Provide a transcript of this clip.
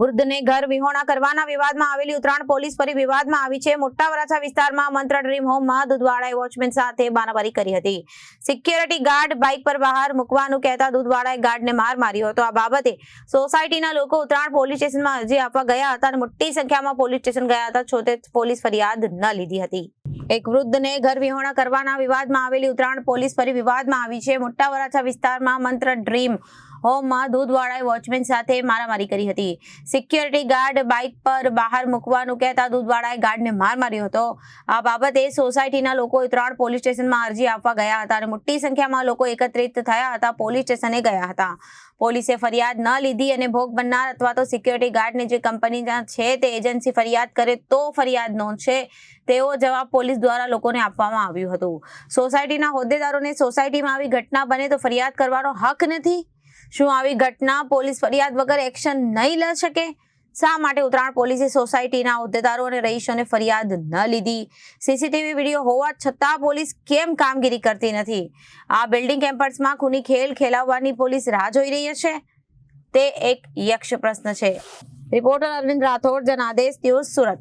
વૃદ્ધને ઘર વિહોણા કરવાના વિવાદમાં આવેલી ઉત્તરાયણ પોલીસ ફરી વિવાદમાં આવી છે. મોટા વરાછા વિસ્તારમાં મંત્ર ડ્રીમ હોમમાં દૂધવાળાએ વોચમેન સાથે બાનાબારી કરી હતી. સિક્યોરિટી ગાર્ડ બાઇક પર બહાર મૂકવાનું કહેતા દૂધવાળાએ ગાર્ડને માર માર્યો હતો. આ બાબતે સોસાયટીના લોકો ઉત્તરાયણ પોલીસ સ્ટેશનમાં અરજી આપવા ગયા હતા અને મોટી સંખ્યામાં પોલીસ સ્ટેશન ગયા હતા. છોતે પોલીસ ફરિયાદ ન લીધી હતી. એક વૃદ્ધને ઘર વિહોણા કરવાના વિવાદમાં આવેલી ઉત્તરાયણ પોલીસ ફરી વિવાદમાં આવી છે. મોટા વરાછા વિસ્તારમાં મંત્ર ડ્રીમ હોમમાં દૂધવાળાએ વોચમેન સાથે મારામારી કરી હતી. સિક્યોરિટી ગાર્ડ બાઇક પર બહાર મૂકવાનું કહેતા દૂધવાળાએ ગાર્ડને માર માર્યો હતો. આ બાબતે સોસાયટીના લોકો ત્રણ પોલીસ સ્ટેશનમાં અરજી આપવા ગયા હતા અને મોટી સંખ્યામાં લોકો એકત્રિત થયા હતા. પોલીસ સ્ટેશને ગયા હતા. પોલીસે ફરિયાદ ન લીધી અને ભોગ બનનાર અથવા તો સિક્યોરિટી ગાર્ડની જે કંપનીના છે તે એજન્સી ફરિયાદ કરે તો ફરિયાદ નોંધશે તેવો જવાબ પોલીસ દ્વારા લોકોને આપવામાં આવ્યું હતું. સોસાયટીના હોદ્દેદારોને સોસાયટીમાં આવી ઘટના બને તો ફરિયાદ કરવાનો હક નથી? શું આવી ઘટના? પોલીસ ફરિયાદ વગર એક્શન નહીં લઈ શકે? શા માટે ઉત્તરાયણ પોલીસે સોસાયટીના હોદ્દેદારો અને રહીશોને ફરિયાદ ન લીધી? સીસીટીવી વીડિયો હોવા છતાં પોલીસ કેમ કામગીરી કરતી નથી? આ બિલ્ડિંગ કેમ્પસમાં ખૂની ખેલ ખેલાવવાની પોલીસ રાહ જોઈ રહી છે? તે એક યક્ષ પ્રશ્ન છે. Reporter Arvind Rathod, Janadesh news Surat.